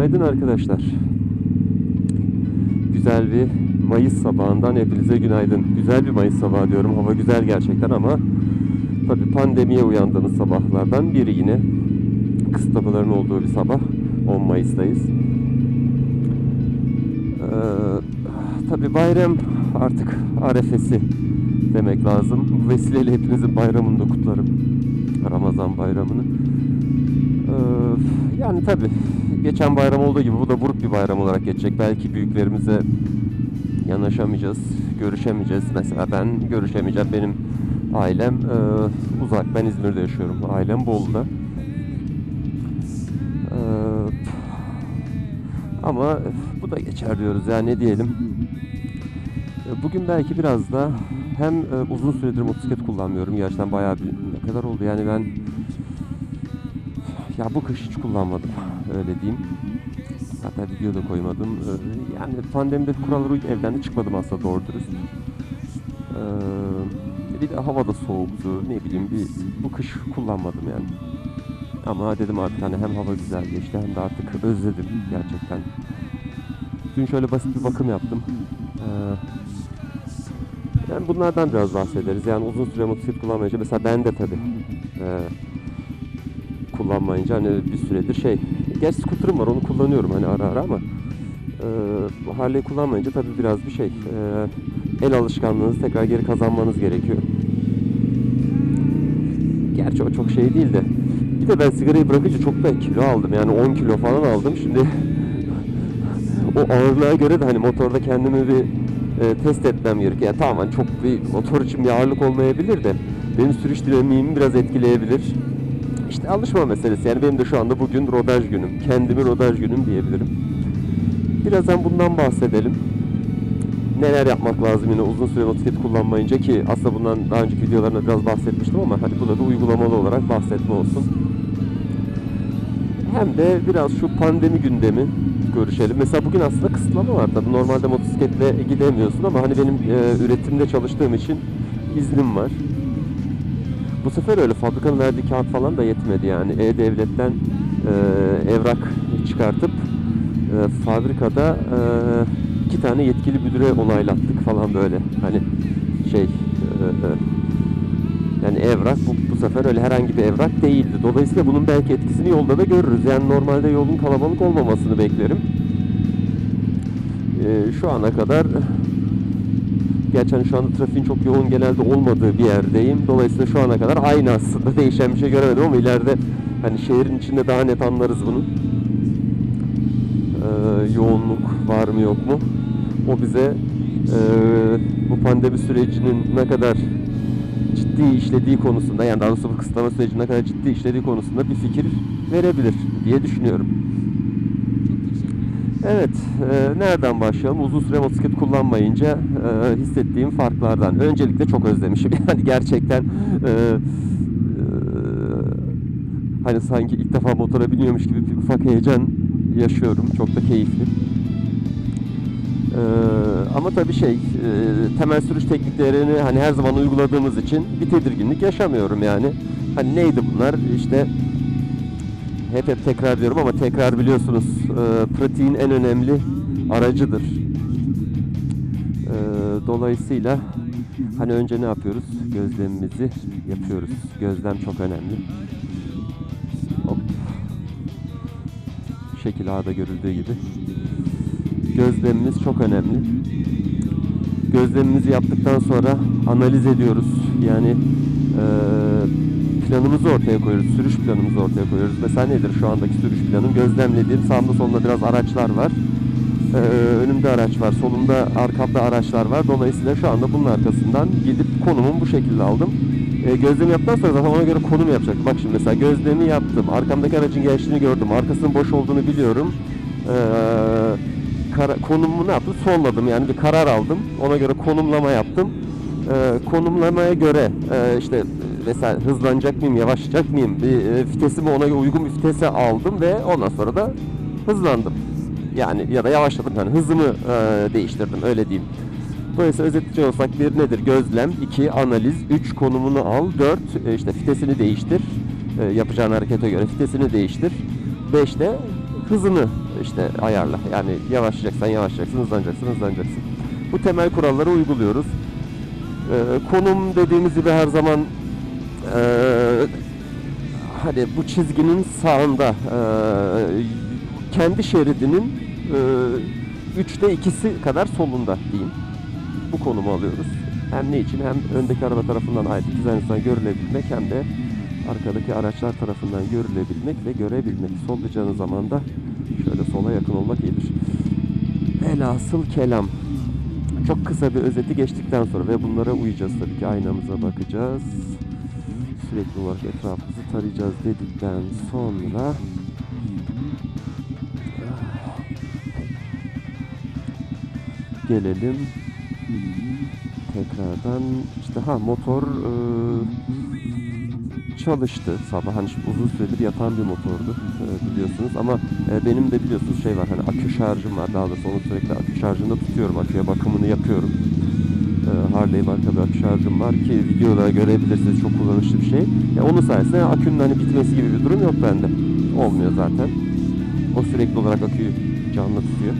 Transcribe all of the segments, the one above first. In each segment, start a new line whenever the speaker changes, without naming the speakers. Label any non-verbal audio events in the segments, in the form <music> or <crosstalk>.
Günaydın arkadaşlar. Güzel bir Mayıs sabahından hepinize günaydın. Güzel bir Mayıs sabahı diyorum. Hava güzel gerçekten ama tabii pandemiye uyandığımız sabahlardan biri yine. Kısıtlamaların olduğu bir sabah. 10 Mayıs'tayız. Ee, tabii bayram artık arefesi demek lazım. Bu vesileyle hepinizin bayramını da kutlarım. Ramazan bayramını. Ee, yani geçen bayram olduğu gibi bu da buruk bir bayram olarak geçecek. Belki büyüklerimize yanaşamayacağız, görüşemeyeceğiz. Mesela ben görüşemeyeceğim. Benim ailem e, uzak. Ben İzmir'de yaşıyorum. Ailem Bolu'da. Ee, ama bu da geçer diyoruz. Yani ne diyelim. E, Bugün belki biraz da hem e, uzun süredir motosiklet kullanmıyorum. Gerçekten bayağı bir ne kadar oldu yani ben ya bu kış hiç kullanmadım öyle diyeyim. Hatta video da koymadım. Ee, Yani pandemide kurallara uyup evden de çıkmadım aslında doğru dürüst. Ee, Bir de hava da soğuktu. Ne bileyim bir bu kış kullanmadım yani. Ama dedim artık hani hem hava güzel geçti hem de artık özledim gerçekten. Dün şöyle basit bir bakım yaptım. Ee, yani bunlardan biraz bahsederiz. Yani uzun süre motosiklet kullanmayınca mesela ben de tabii kullanmayınca hani bir süredir şey. Gerçi scooter'ım var onu kullanıyorum hani ara ara ama e, Harley kullanmayınca tabii biraz bir şey. e, el alışkanlığınızı tekrar geri kazanmanız gerekiyor. Gerçi o çok şey değil de. Bir de ben sigarayı bırakınca çok da kilo aldım. Yani 10 kilo falan aldım. Şimdi <laughs> o ağırlığa göre de hani motorda kendimi bir e, test etmem gerekiyor. Yani tamam hani çok bir motor için bir ağırlık olmayabilir de benim sürüş dinamiğimi biraz etkileyebilir. İşte alışma meselesi. Yani benim de şu anda bugün rodaj günüm. Kendimi rodaj günüm diyebilirim. Birazdan bundan bahsedelim. Neler yapmak lazım yine uzun süre motosiklet kullanmayınca ki aslında bundan daha önceki videolarında biraz bahsetmiştim ama hani burada da uygulamalı olarak bahsetme olsun. Hem de biraz şu pandemi gündemi görüşelim. Mesela bugün aslında kısıtlama var tabii. Normalde motosikletle gidemiyorsun ama hani benim e, üretimde çalıştığım için iznim var. Bu sefer öyle fabrikanın verdiği kağıt falan da yetmedi yani. E-Devlet'ten e, evrak çıkartıp e, fabrikada e, iki tane yetkili müdüre onaylattık falan böyle. Hani şey e, e, yani evrak bu, bu sefer öyle herhangi bir evrak değildi. Dolayısıyla bunun belki etkisini yolda da görürüz. Yani normalde yolun kalabalık olmamasını beklerim. E, şu ana kadar Gerçi hani şu anda trafiğin çok yoğun genelde olmadığı bir yerdeyim. Dolayısıyla şu ana kadar aynı aslında. <laughs> Değişen bir şey göremedim ama ileride hani şehrin içinde daha net anlarız bunu. Ee, yoğunluk var mı yok mu? O bize e, bu pandemi sürecinin ne kadar ciddi işlediği konusunda yani daha doğrusu bu kısıtlama sürecinin ne kadar ciddi işlediği konusunda bir fikir verebilir diye düşünüyorum. Evet, e, nereden başlayalım? Uzun süre motosiklet kullanmayınca e, hissettiğim farklardan. Öncelikle çok özlemişim. <laughs> Yani gerçekten e, e, hani sanki ilk defa motora biniyormuş gibi bir ufak heyecan yaşıyorum. Çok da keyifli. E, ama tabii şey, e, temel sürüş tekniklerini hani her zaman uyguladığımız için bir tedirginlik yaşamıyorum yani. Hani neydi bunlar? İşte hep hep tekrar diyorum ama tekrar biliyorsunuz e, pratiğin en önemli aracıdır. E, dolayısıyla hani önce ne yapıyoruz? Gözlemimizi yapıyoruz. Gözlem çok önemli. Hop. Şekil A'da görüldüğü gibi. Gözlemimiz çok önemli. Gözlemimizi yaptıktan sonra analiz ediyoruz. Yani e, planımızı ortaya koyuyoruz. Sürüş planımızı ortaya koyuyoruz. Mesela nedir şu andaki sürüş planım? Gözlemlediğim sağımda solumda biraz araçlar var. Ee, önümde araç var, solumda arkamda araçlar var. Dolayısıyla şu anda bunun arkasından gidip konumumu bu şekilde aldım. Ee, gözlemi yaptıktan sonra zaten ona göre konum yapacak. Bak şimdi mesela gözlemi yaptım. Arkamdaki aracın geçtiğini gördüm. Arkasının boş olduğunu biliyorum. Ee, kara- konumumu ne yaptım? Solladım. Yani bir karar aldım. Ona göre konumlama yaptım. Ee, konumlamaya göre e, işte mesela hızlanacak mıyım, yavaşlayacak mıyım? Bir e, vitesimi ona uygun bir vitese aldım ve ondan sonra da hızlandım. Yani ya da yavaşladım. Yani hızımı e, değiştirdim öyle diyeyim. Dolayısıyla özetleyecek olsak bir nedir? Gözlem, iki analiz, üç konumunu al, dört e, işte vitesini değiştir. E, yapacağın harekete göre vitesini değiştir. Beş de hızını işte ayarla. Yani yavaşlayacaksan yavaşlayacaksın, hızlanacaksın, hızlanacaksın. Bu temel kuralları uyguluyoruz. Ee, konum dediğimiz gibi her zaman ee, hani bu çizginin sağında ee, kendi şeridinin ee, üçte ikisi kadar solunda diyeyim. Bu konumu alıyoruz. Hem ne için hem öndeki araba tarafından ait düzenlisinden görülebilmek hem de arkadaki araçlar tarafından görülebilmek ve görebilmek. Sollayacağınız zaman da şöyle sola yakın olmak iyidir. Elasıl kelam. Çok kısa bir özeti geçtikten sonra ve bunlara uyacağız tabii ki aynamıza bakacağız. Sürekli olarak etrafımızı tarayacağız dedikten sonra gelelim tekrardan. İşte ha motor e, çalıştı sabah. Hani uzun süredir yatan bir motordu e, biliyorsunuz. Ama e, benim de biliyorsunuz şey var hani akü şarjım var. Daha doğrusu onu sürekli akü şarjında tutuyorum. Aküye bakımını yapıyorum Harley marka bir akü şarjım var ki videoda görebilirsiniz çok kullanışlı bir şey e, onun sayesinde akünün hani bitmesi gibi bir durum yok bende olmuyor zaten o sürekli olarak aküyü canlı tutuyor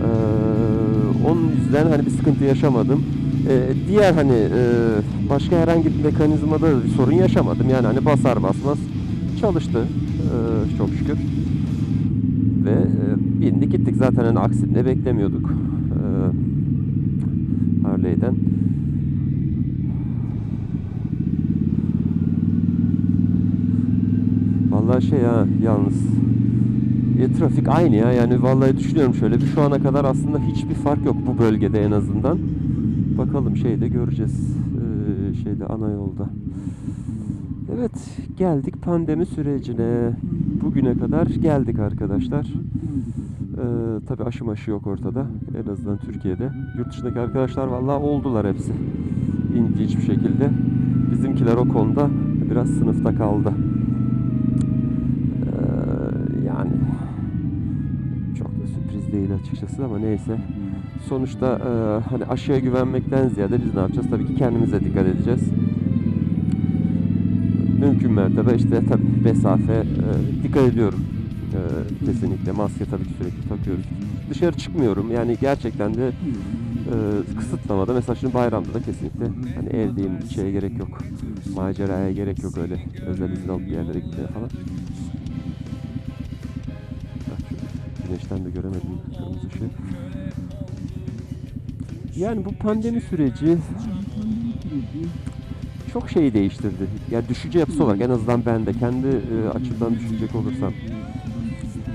ee, onun yüzden hani bir sıkıntı yaşamadım. Ee, diğer hani e, başka herhangi bir mekanizmada sorun yaşamadım. Yani hani basar basmaz çalıştı ee, çok şükür. Ve e, bindik gittik zaten hani aksini beklemiyorduk. Ee, Harley'den. Vallahi şey ha yalnız e, trafik aynı ya yani vallahi düşünüyorum şöyle bir şu ana kadar aslında hiçbir fark yok bu bölgede en azından. Bakalım şeyde göreceğiz ee, şeyde ana yolda. Evet geldik pandemi sürecine. Bugüne kadar geldik arkadaşlar. Ee, tabii aşı maşı yok ortada. En azından Türkiye'de. Yurt dışındaki arkadaşlar vallahi oldular hepsi. İlginç bir şekilde. Bizimkiler o konuda biraz sınıfta kaldı. Değil açıkçası ama neyse. Sonuçta e, hani aşıya güvenmekten ziyade biz ne yapacağız? Tabii ki kendimize dikkat edeceğiz. Mümkün mertebe işte tabii mesafe e, dikkat ediyorum. E, kesinlikle maske tabii ki sürekli takıyoruz. Dışarı çıkmıyorum yani gerçekten de e, kısıtlamada mesela şimdi bayramda da kesinlikle hani evdeyim şeye gerek yok. Maceraya gerek yok öyle özel izin alıp bir yerlere gitmeye falan. Güneşten de göremedim kırmızı ışığı. Yani bu pandemi süreci çok şeyi değiştirdi. Yani düşünce yapısı olarak en azından ben de kendi e, açımdan düşünecek olursam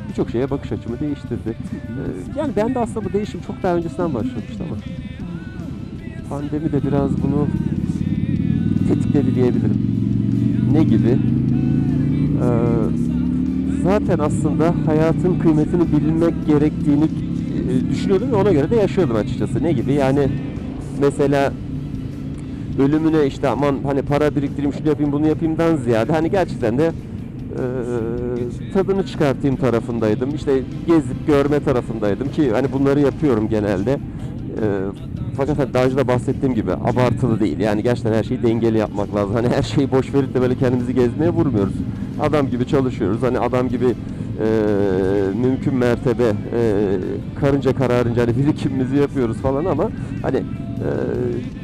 birçok şeye bakış açımı değiştirdi. E, yani ben de aslında bu değişim çok daha öncesinden başlamıştı ama pandemi de biraz bunu tetikledi diyebilirim. Ne gibi? Ee, zaten aslında hayatın kıymetini bilinmek gerektiğini e, düşünüyordum ve ona göre de yaşıyordum açıkçası. Ne gibi? Yani mesela ölümüne işte aman hani para biriktireyim şunu yapayım bunu yapayımdan ziyade hani gerçekten de e, tadını çıkartayım tarafındaydım. İşte gezip görme tarafındaydım ki hani bunları yapıyorum genelde. E, fakat hani daha önce de bahsettiğim gibi abartılı değil. Yani gerçekten her şeyi dengeli yapmak lazım. Hani her şeyi boş verip de böyle kendimizi gezmeye vurmuyoruz. Adam gibi çalışıyoruz. Hani adam gibi e, mümkün mertebe e, karınca kararınca hani <laughs> birikimimizi yapıyoruz falan ama hani e,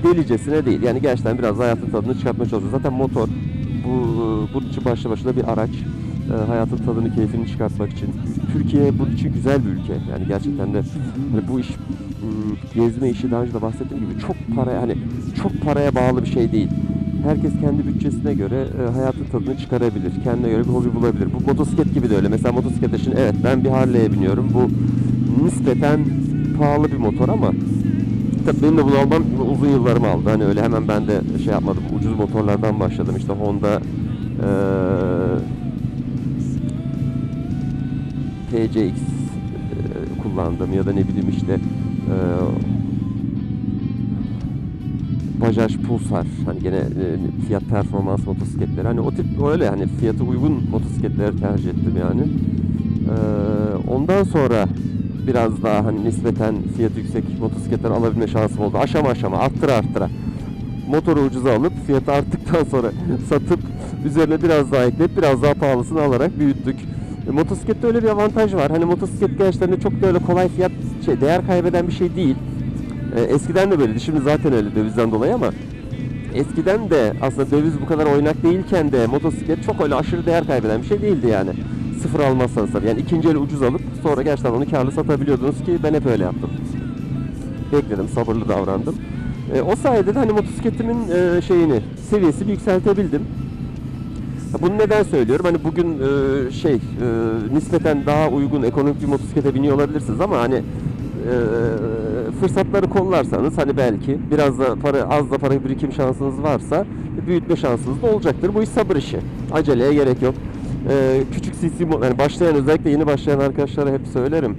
delicesine değil. Yani gerçekten biraz hayatın tadını çıkartmaya çalışıyoruz. Zaten motor bu bunun için başlı başına bir araç. E, hayatın tadını, keyfini çıkartmak için. Türkiye bunun için güzel bir ülke. Yani gerçekten de hani bu iş gezme işi daha önce de bahsettiğim gibi çok para hani çok paraya bağlı bir şey değil. Herkes kendi bütçesine göre e, hayatın tadını çıkarabilir. Kendine göre bir hobi bulabilir. Bu motosiklet gibi de öyle. Mesela motosiklet için evet ben bir Harley'e biniyorum. Bu nispeten pahalı bir motor ama Tabii benim de bunu almam uzun yıllarımı aldı. Hani öyle hemen ben de şey yapmadım. Ucuz motorlardan başladım. İşte Honda eee TCX eee, kullandım ya da ne bileyim işte eee Bajaj Pulsar hani gene e, fiyat performans motosikletleri hani o tip öyle hani fiyatı uygun motosikletleri tercih ettim yani. Eee, ondan sonra biraz daha hani nispeten fiyatı yüksek motosikletler alabilme şansım oldu. Aşama aşama arttıra arttıra. Motoru ucuza alıp fiyatı arttıktan sonra <laughs> satıp üzerine biraz daha ekleyip biraz daha pahalısını alarak büyüttük. E, motosiklette öyle bir avantaj var. Hani motosiklet gençlerinde çok da öyle kolay fiyat şey değer kaybeden bir şey değil. E, eskiden de böyleydi. Şimdi zaten öyle dövizden dolayı ama eskiden de aslında döviz bu kadar oynak değilken de motosiklet çok öyle aşırı değer kaybeden bir şey değildi yani. Sıfır almazsanız tabii. Yani ikinci el ucuz alıp sonra gerçekten onu karlı satabiliyordunuz ki ben hep öyle yaptım. Bekledim, sabırlı davrandım. E, o sayede de hani motosikletimin e, şeyini, seviyesini yükseltebildim. Bunu neden söylüyorum? Hani bugün e, şey e, nispeten daha uygun ekonomik bir motosiklete biniyor olabilirsiniz ama hani e, fırsatları kollarsanız hani belki biraz da para az da para birikim şansınız varsa büyütme şansınız da olacaktır. Bu iş sabır işi. Aceleye gerek yok. E, küçük CC yani başlayan özellikle yeni başlayan arkadaşlara hep söylerim.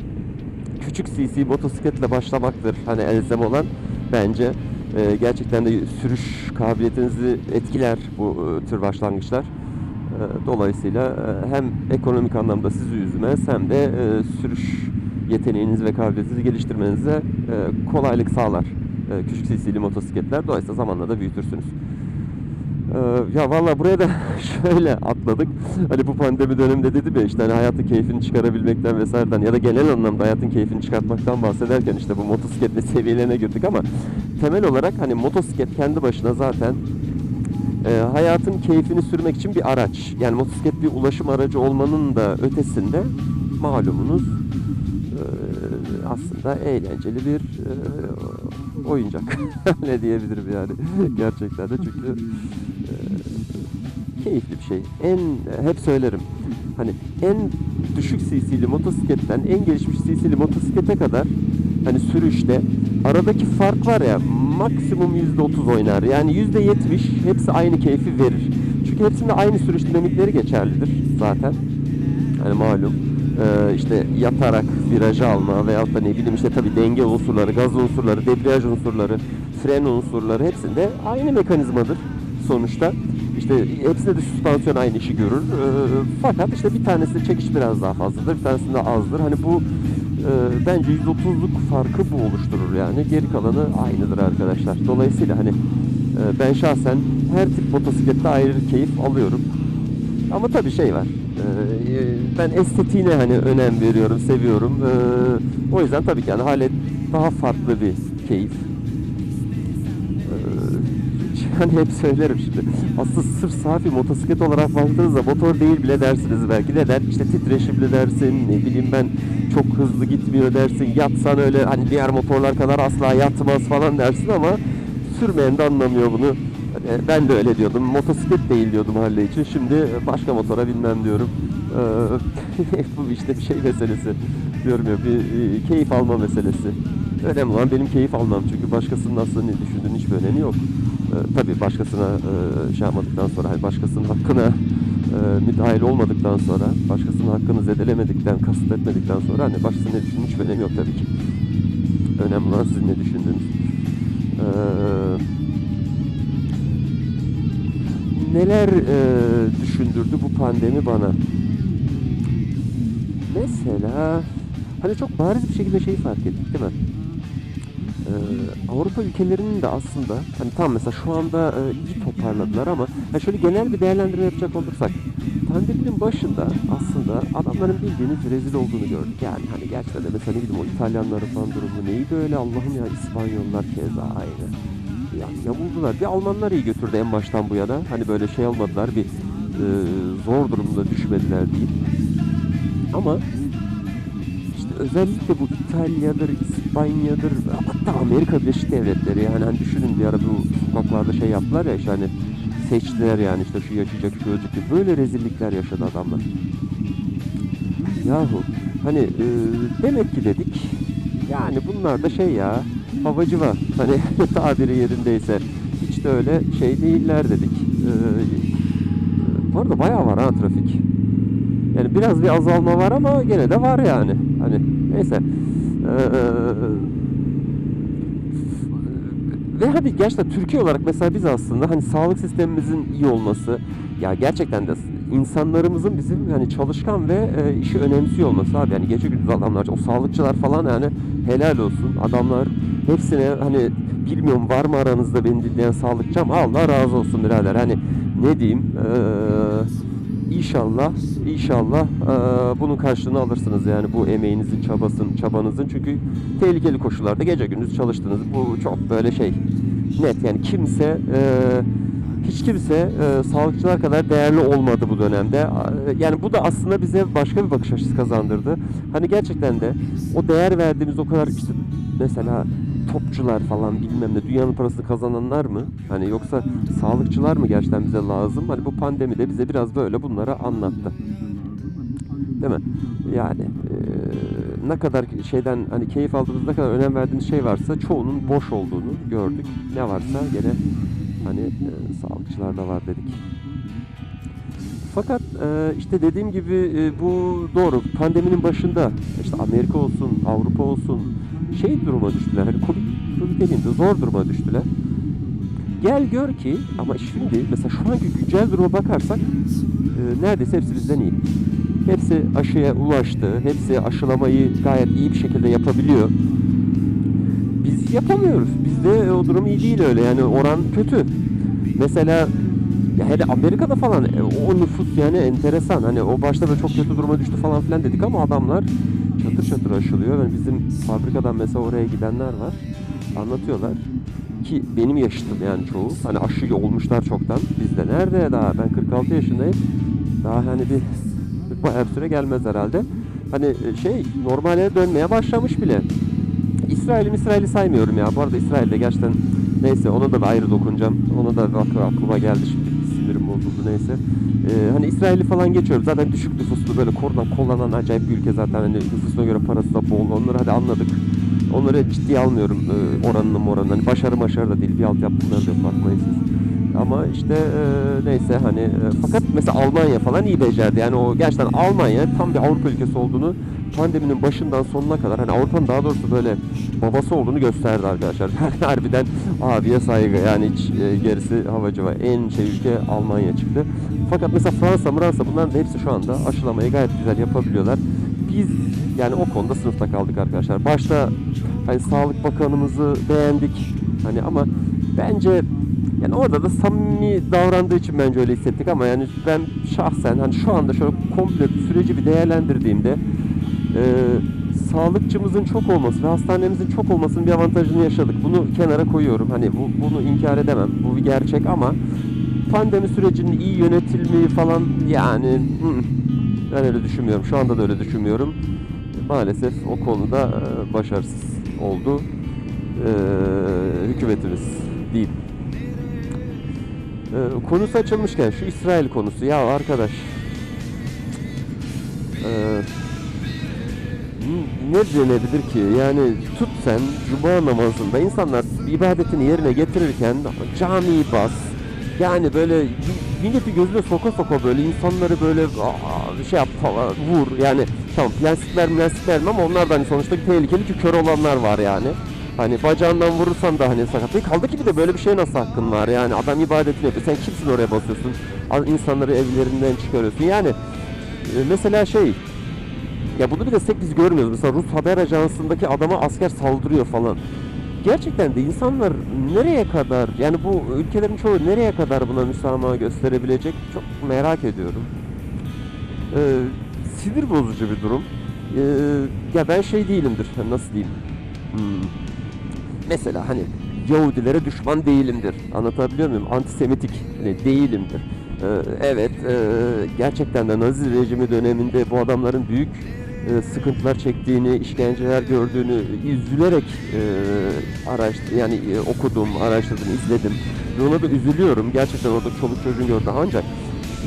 Küçük CC motosikletle başlamaktır hani elzem olan bence. E, gerçekten de sürüş kabiliyetinizi etkiler bu e, tür başlangıçlar. E, Dolayısıyla e, hem ekonomik anlamda sizi üzmez hem de e, sürüş yeteneğinizi ve kabiliyetinizi geliştirmenize e, kolaylık sağlar. E, Küçük CC'li motosikletler. Dolayısıyla zamanla da büyütürsünüz. Ee, ya valla buraya da <laughs> şöyle atladık. Hani bu pandemi döneminde dedim ya işte hani hayatın keyfini çıkarabilmekten vesaireden ya da genel anlamda hayatın keyfini çıkartmaktan bahsederken işte bu motosikletle seviyelerine girdik ama temel olarak hani motosiklet kendi başına zaten e, hayatın keyfini sürmek için bir araç. Yani motosiklet bir ulaşım aracı olmanın da ötesinde malumunuz e, aslında eğlenceli bir e, oyuncak. <laughs> ne diyebilirim yani. Gerçekten de çünkü e, keyifli bir şey. En hep söylerim. Hani en düşük cc'li motosikletten en gelişmiş cc'li motosiklete kadar hani sürüşte aradaki fark var ya maksimum %30 oynar. Yani %70 hepsi aynı keyfi verir. Çünkü hepsinde aynı sürüş dinamikleri geçerlidir zaten. Hani malum Ee, işte yatarak virajı alma veyahut da ne bileyim işte tabii denge unsurları, gaz unsurları, debriyaj unsurları, fren unsurları hepsinde aynı mekanizmadır sonuçta. İşte hepsinde de süspansiyon aynı işi görür. Ee, fakat işte bir tanesinde çekiş biraz daha fazladır, bir tanesinde azdır. Hani bu e, bence 130'luk farkı bu oluşturur yani. Geri kalanı aynıdır arkadaşlar. Dolayısıyla hani e, ben şahsen her tip motosiklette ayrı keyif alıyorum. Ama tabii şey var. Ee, ben estetiğine hani önem veriyorum, seviyorum. Ee, o yüzden tabii ki yani hale daha farklı bir keyif. Ee, <laughs> hani hep söylerim şimdi. Aslında sırf safi motosiklet olarak baktığınızda motor değil bile dersiniz belki. Neden? İşte titreşimli dersin, ne bileyim ben çok hızlı gitmiyor dersin. Yatsan öyle hani diğer motorlar kadar asla yatmaz falan dersin ama sürmeyen de anlamıyor bunu. Ben de öyle diyordum. Motosiklet değil diyordum Harley için. Şimdi başka motora binmem diyorum. Ee, <laughs> bu işte bir şey meselesi. Diyorum ya bir e, keyif alma meselesi. Önemli olan benim keyif almam. Çünkü başkasının aslında ne düşündüğünün hiçbir önemi yok. Ee, tabii başkasına e, şey yapmadıktan sonra, hani başkasının hakkına e, müdahil olmadıktan sonra, başkasının hakkını zedelemedikten, kasıt etmedikten sonra hani başkasının ne düşündüğünün hiçbir önemi yok tabii ki. Önemli olan sizin ne düşündüğünüz. Ee, neler e, düşündürdü bu pandemi bana? Mesela hani çok bariz bir şekilde şeyi fark ettik değil mi? Ee, Avrupa ülkelerinin de aslında hani tam mesela şu anda e, iyi toparladılar ama ha şöyle genel bir değerlendirme yapacak olursak pandeminin başında aslında adamların bildiğiniz rezil olduğunu gördük. Yani hani gerçekten de mesela ne bileyim o İtalyanların falan durumu neydi öyle Allah'ım ya İspanyollar keza aynı. Ya, yamuldular. Bir Almanlar iyi götürdü en baştan bu yana. Hani böyle şey olmadılar bir e, zor durumda düşmediler diyeyim. Ama işte özellikle bu İtalya'dır, İspanya'dır, hatta Amerika Birleşik Devletleri yani hani düşünün bir ara bu sokaklarda şey yaptılar ya işte hani seçtiler yani işte şu yaşayacak şu ölecek böyle rezillikler yaşadı adamlar. Yahu hani e, demek ki dedik yani bunlar da şey ya havacı var <laughs> hani tabiri yerindeyse hiç de öyle şey değiller dedik. E, bu arada bayağı var ha trafik. Yani biraz bir azalma var ama gene de var yani. Hani neyse. Ee, ve hani gerçekten Türkiye olarak mesela biz aslında hani sağlık sistemimizin iyi olması ya gerçekten de insanlarımızın bizim yani çalışkan ve e, işi önemsiyor olması abi yani gece gündüz adamlar o sağlıkçılar falan yani helal olsun adamlar hepsine hani bilmiyorum var mı aranızda beni dinleyen sağlıkçı ama Allah razı olsun birader hani ne diyeyim eee İnşallah, inşallah eee, bunun karşılığını alırsınız yani bu emeğinizin, çabasın, çabanızın. Çünkü tehlikeli koşullarda gece gündüz çalıştınız. Bu çok böyle şey net yani kimse eee, hiç kimse eee, sağlıkçılar kadar değerli olmadı bu dönemde. Yani bu da aslında bize başka bir bakış açısı kazandırdı. Hani gerçekten de o değer verdiğimiz o kadar işte mesela topçular falan bilmem ne dünyanın parasını kazananlar mı? Hani yoksa sağlıkçılar mı gerçekten bize lazım? Hani bu pandemi de bize biraz böyle bunları anlattı. Değil mi? Yani eee, ne kadar şeyden hani keyif aldığımız ne kadar önem verdiğimiz şey varsa çoğunun boş olduğunu gördük. Ne varsa gene hani eee, sağlıkçılarda var dedik. Fakat eee, işte dediğim gibi eee, bu doğru. Pandeminin başında işte Amerika olsun, Avrupa olsun şey duruma düştüler. Hani demeyeyim de zor duruma düştüler. Gel gör ki ama şimdi mesela şu anki güncel duruma bakarsak eee, neredeyse hepsi bizden iyi. Hepsi aşıya ulaştı. Hepsi aşılamayı gayet iyi bir şekilde yapabiliyor. Biz yapamıyoruz. Bizde o durum iyi değil öyle. Yani oran kötü. Mesela ya hele Amerika'da falan e, o nüfus yani enteresan. Hani o başta da çok kötü duruma düştü falan filan dedik ama adamlar çatır çatır aşılıyor. Yani bizim fabrikadan mesela oraya gidenler var. Anlatıyorlar ki benim yaşıtım yani çoğu. Hani aşı olmuşlar çoktan. Bizde nerede daha? Ben 46 yaşındayım. Daha hani bir bayağı bir süre gelmez herhalde. Hani e, şey normale dönmeye başlamış bile. İsrail'i İsrail'i saymıyorum ya. Bu arada İsrail'de gerçekten neyse ona da ayrı dokunacağım. Ona da aklıma geldi şimdi bozuldu neyse. Ee, hani İsrail'i falan geçiyorum. Zaten düşük nüfuslu böyle korunan kollanan acayip bir ülke zaten. Hani nüfusuna göre parası da bol. Onları hadi anladık. Onları ciddiye almıyorum e, oranını moranını. Hani başarı başarı da değil. Bir altyapı bunları da siz. Ama işte e, neyse hani e, fakat mesela Almanya falan iyi becerdi. Yani o gerçekten Almanya tam bir Avrupa ülkesi olduğunu pandeminin başından sonuna kadar hani Avrupa'nın daha doğrusu böyle babası olduğunu gösterdi arkadaşlar. <laughs> Harbiden abiye saygı yani hiç e, gerisi havacı var. En şey ülke Almanya çıktı. Fakat mesela Fransa, Fransa bunların hepsi şu anda aşılamayı gayet güzel yapabiliyorlar. Biz yani o konuda sınıfta kaldık arkadaşlar. Başta hani Sağlık Bakanımızı beğendik. Hani ama bence yani orada da samimi davrandığı için bence öyle hissettik ama yani ben şahsen hani şu anda şöyle komple süreci bir değerlendirdiğimde e, sağlıkçımızın çok olması ve hastanemizin çok olmasının bir avantajını yaşadık. Bunu kenara koyuyorum. Hani bu, bunu inkar edemem. Bu bir gerçek ama pandemi sürecinin iyi yönetilmeyi falan yani hı, ben öyle düşünmüyorum. Şu anda da öyle düşünmüyorum. Maalesef o konuda e, başarısız oldu. E, hükümetimiz değil. Ee, konusu açılmışken şu İsrail konusu. Ya arkadaş. Ee, ne denebilir ki? Yani tut sen cuma namazında insanlar ibadetini yerine getirirken camiyi bas. Yani böyle mi- milleti gözüne soka soka böyle insanları böyle aa, şey yap vur. Yani tamam plastikler plastikler ama onlar da hani sonuçta tehlikeli ki kör olanlar var yani. Hani bacağından vurursan da hani sakat. Kaldı ki bir de böyle bir şeye nasıl hakkın var yani adam ibadetini yapıyor. Sen kimsin oraya basıyorsun? İnsanları evlerinden çıkarıyorsun. Yani e, mesela şey ya bunu bir de tek biz görmüyoruz. Mesela Rus haber ajansındaki adama asker saldırıyor falan. Gerçekten de insanlar nereye kadar yani bu ülkelerin çoğu nereye kadar buna müsamaha gösterebilecek çok merak ediyorum. Ee, sinir bozucu bir durum. Ee, ya ben şey değilimdir. Nasıl diyeyim? Hmm. Mesela hani Yahudilere düşman değilimdir. Anlatabiliyor muyum? Antisemitik hani değilimdir. Ee, evet, e, gerçekten de Nazi rejimi döneminde bu adamların büyük e, sıkıntılar çektiğini, işkenceler gördüğünü üzülerek e, araştır, yani e, okudum, araştırdım, izledim. Ve ona da üzülüyorum. Gerçekten orada çoluk çocuğun gördü. Ancak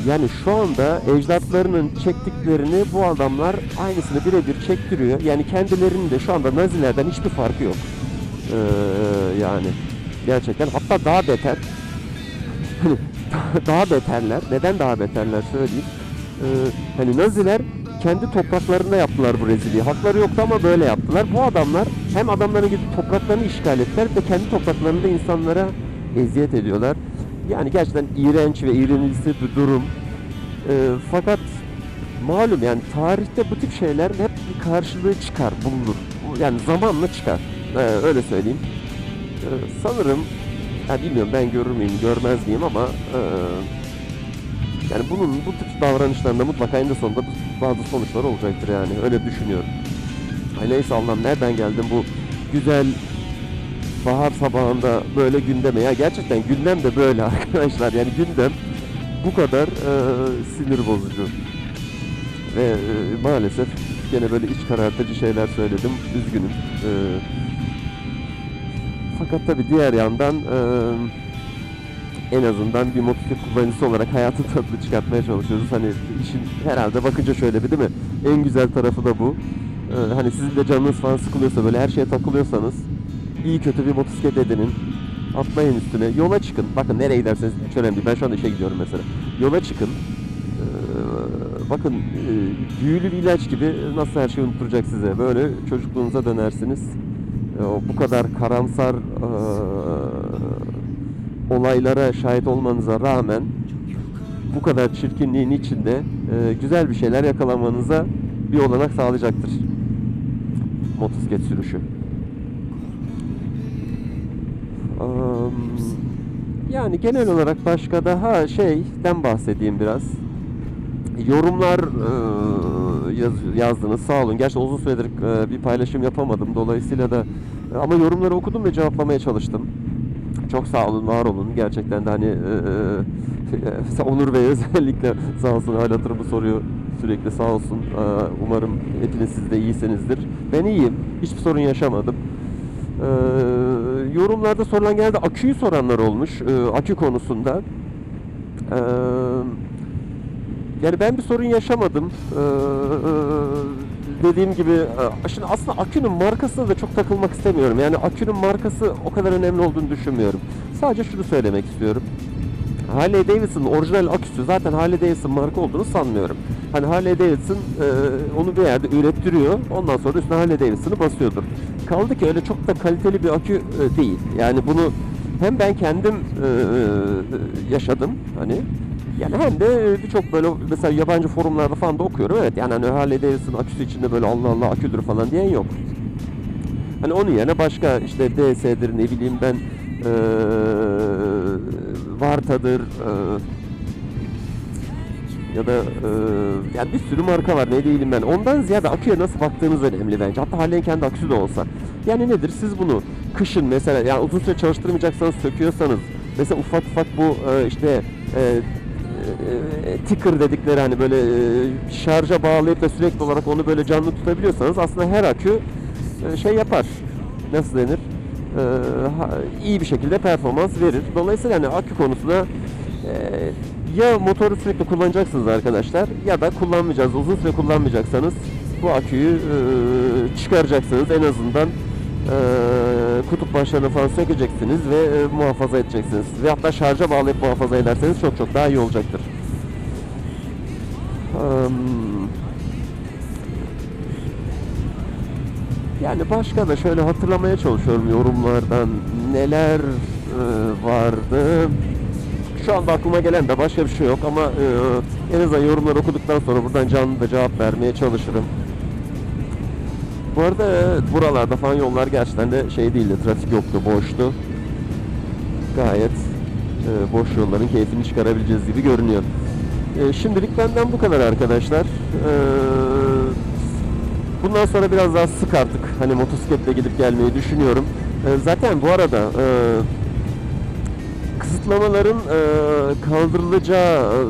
yani şu anda ecdatlarının çektiklerini bu adamlar aynısını birebir çektiriyor. Yani kendilerinin de şu anda Nazilerden hiçbir farkı yok. Ee, yani gerçekten hatta daha beter. Hani <laughs> daha beterler. Neden daha beterler söyleyeyim. Ee, hani Naziler kendi topraklarında yaptılar bu rezilliği. Hakları yoktu ama böyle yaptılar. Bu adamlar hem adamların gidip topraklarını işgal ettiler ve kendi topraklarında insanlara eziyet ediyorlar. Yani gerçekten iğrenç ve iğrenilisi bir durum. Ee, fakat malum yani tarihte bu tip şeyler hep bir karşılığı çıkar, bulunur. Yani zamanla çıkar. Ee, öyle söyleyeyim. Ee, sanırım, ya bilmiyorum ben görür müyüm, görmez miyim ama e, yani bunun bu tip davranışlarında mutlaka en sonunda bazı sonuçlar olacaktır yani. Öyle düşünüyorum. Ay neyse Allah'ım nereden geldim bu güzel bahar sabahında böyle gündeme. Ya gerçekten gündem de böyle <laughs> arkadaşlar. Yani gündem bu kadar e, sinir bozucu. Ve e, maalesef gene böyle iç karartıcı şeyler söyledim. Üzgünüm. E, fakat tabii diğer yandan e, en azından bir motosiklet kullanıcısı olarak hayatın tadını çıkartmaya çalışıyoruz. Hani işin herhalde bakınca şöyle bir değil mi? En güzel tarafı da bu. Ee, hani sizin de canınız falan sıkılıyorsa böyle her şeye takılıyorsanız iyi kötü bir motosiklet edinin. Atlayın üstüne. Yola çıkın. Bakın nereye giderseniz hiç önemli değil. Ben şu anda işe gidiyorum mesela. Yola çıkın. Ee, bakın e, büyülü bir ilaç gibi nasıl her şeyi unutturacak size. Böyle çocukluğunuza dönersiniz. Ee, bu kadar karamsar e, olaylara şahit olmanıza rağmen bu kadar çirkinliğin içinde e, güzel bir şeyler yakalamanıza bir olanak sağlayacaktır. Motosiklet sürüşü. Yani genel olarak başka daha şeyden bahsedeyim biraz. Yorumlar e, yaz- yazdınız sağ olun. Gerçi uzun süredir e, bir paylaşım yapamadım. Dolayısıyla da ama yorumları okudum ve cevaplamaya çalıştım. Çok sağ olun, var olun. Gerçekten de hani e, e, <laughs> Onur Bey özellikle <laughs> sağ olsun hal hatırımı soruyor sürekli sağ olsun. E, umarım hepiniz siz de iyisinizdir. Ben iyiyim. Hiçbir sorun yaşamadım. E, yorumlarda sorulan genelde aküyü soranlar olmuş. E, akü konusunda. E, yani ben bir sorun yaşamadım. Ee, dediğim gibi e, şimdi aslında akünün markasına da çok takılmak istemiyorum. Yani akünün markası o kadar önemli olduğunu düşünmüyorum. Sadece şunu söylemek istiyorum. Harley Davidson'ın orijinal aküsü zaten Harley Davidson marka olduğunu sanmıyorum. Hani Harley Davidson e, onu bir yerde ürettiriyor. Ondan sonra üstüne Harley Davidson'ı basıyordur. Kaldı ki öyle çok da kaliteli bir akü e, değil. Yani bunu hem ben kendim e, yaşadım hani yani hem de birçok böyle mesela yabancı forumlarda falan da okuyorum. Evet yani hani Harley Davidson aküsü içinde böyle Allah Allah aküdür falan diyen yok. Hani onun yerine başka işte DS'dir ne bileyim ben eee Varta'dır eee, ya da eee yani bir sürü marka var ne değilim ben. Ondan ziyade aküye nasıl baktığınız önemli bence. Hatta Harley'in kendi aküsü de olsa. Yani nedir? Siz bunu kışın mesela yani uzun süre çalıştırmayacaksanız söküyorsanız mesela ufak ufak bu eee, işte eee e, ticker dedikleri hani böyle e, şarja bağlayıp da sürekli olarak onu böyle canlı tutabiliyorsanız aslında her akü e, şey yapar. Nasıl denir? E, iyi bir şekilde performans verir. Dolayısıyla hani akü konusunda e, ya motoru sürekli kullanacaksınız arkadaşlar ya da kullanmayacağız. Uzun süre kullanmayacaksanız bu aküyü e, çıkaracaksınız en azından e, kutup başlarını falan sökeceksiniz ve e, muhafaza edeceksiniz. Ve hatta şarja bağlayıp muhafaza ederseniz çok çok daha iyi olacaktır. Am, yani başka da şöyle hatırlamaya çalışıyorum yorumlardan neler e, vardı. Şu anda aklıma gelen de başka bir şey yok ama e, en azından yorumları okuduktan sonra buradan canlı da cevap vermeye çalışırım. Bu arada buralarda falan yollar gerçekten de şey değildi, trafik yoktu, boştu. Gayet e, boş yolların keyfini çıkarabileceğiz gibi görünüyor. E, şimdilik benden bu kadar arkadaşlar. E, bundan sonra biraz daha sık artık hani motosikletle gidip gelmeyi düşünüyorum. E, zaten bu arada e, kısıtlamaların e, kaldırılacağı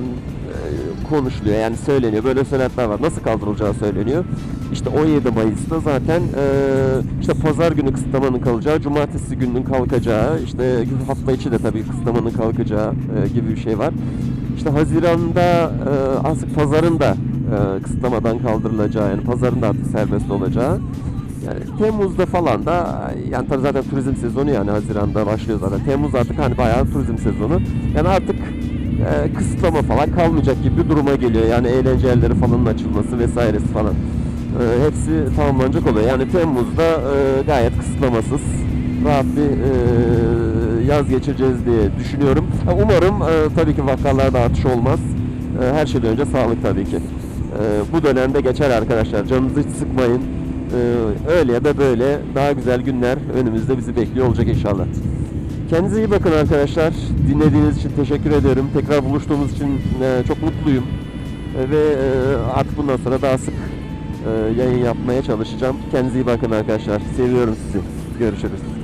konuşuluyor yani söyleniyor. Böyle söylentiler var. Nasıl kaldırılacağı söyleniyor. İşte 17 Mayıs'ta zaten e, işte pazar günü kısıtlamanın kalacağı, cumartesi gününün kalkacağı, işte hafta içi de tabii kısıtlamanın kalkacağı e, gibi bir şey var. İşte Haziran'da e, artık pazarın da e, kısıtlamadan kaldırılacağı yani pazarın da artık serbest olacağı. Yani Temmuz'da falan da yani tabii zaten turizm sezonu yani Haziran'da başlıyor zaten. Temmuz artık hani bayağı turizm sezonu. Yani artık e, kısıtlama falan kalmayacak gibi bir duruma geliyor. Yani eğlence yerleri falanın açılması vesairesi falan. E, hepsi tamamlanacak oluyor. Yani Temmuz'da e, gayet kısıtlamasız rahat bir e, yaz geçireceğiz diye düşünüyorum. Ha, Umarım e, tabii ki vakalarda artış olmaz. E, her şeyden önce sağlık tabii ki. E, bu dönemde geçer arkadaşlar. Canınızı hiç sıkmayın. Ee, öyle ya da böyle daha güzel günler önümüzde bizi bekliyor olacak inşallah. Kendinize iyi bakın arkadaşlar. Dinlediğiniz için teşekkür ederim. Tekrar buluştuğumuz için e, çok mutluyum. E, ve e, artık bundan sonra daha sık yayın yapmaya çalışacağım. Kendinize iyi bakın arkadaşlar. Seviyorum sizi. Görüşürüz.